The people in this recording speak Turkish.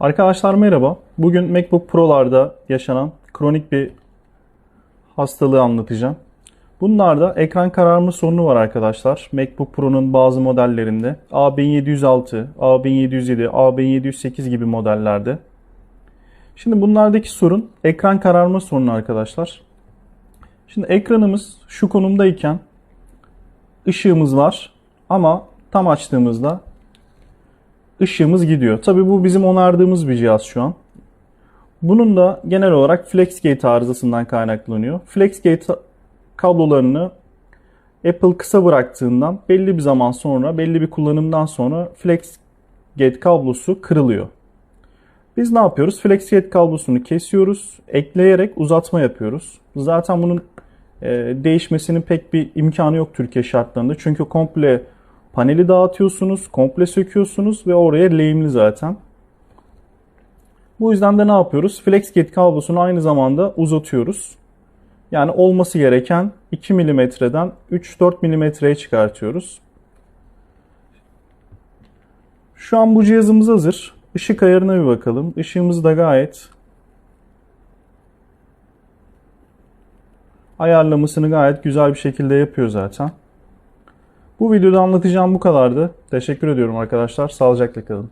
Arkadaşlar merhaba. Bugün MacBook Pro'larda yaşanan kronik bir hastalığı anlatacağım. Bunlarda ekran kararma sorunu var arkadaşlar. MacBook Pro'nun bazı modellerinde A1706, A1707, A1708 gibi modellerde. Şimdi bunlardaki sorun ekran kararma sorunu arkadaşlar. Şimdi ekranımız şu konumdayken ışığımız var ama tam açtığımızda ışığımız gidiyor. Tabii bu bizim onardığımız bir cihaz şu an. Bunun da genel olarak FlexGate arızasından kaynaklanıyor. FlexGate kablolarını Apple kısa bıraktığından belli bir zaman sonra, belli bir kullanımdan sonra FlexGate kablosu kırılıyor. Biz ne yapıyoruz? FlexGate kablosunu kesiyoruz, ekleyerek uzatma yapıyoruz. Zaten bunun e, değişmesinin pek bir imkanı yok Türkiye şartlarında. Çünkü komple paneli dağıtıyorsunuz, komple söküyorsunuz ve oraya lehimli zaten. Bu yüzden de ne yapıyoruz? FlexGate kablosunu aynı zamanda uzatıyoruz. Yani olması gereken 2 mm'den 3-4 mm'ye çıkartıyoruz. Şu an bu cihazımız hazır. Işık ayarına bir bakalım. Işığımız da gayet ayarlamasını gayet güzel bir şekilde yapıyor zaten. Bu videoda anlatacağım bu kadardı. Teşekkür ediyorum arkadaşlar. Sağlıcakla kalın.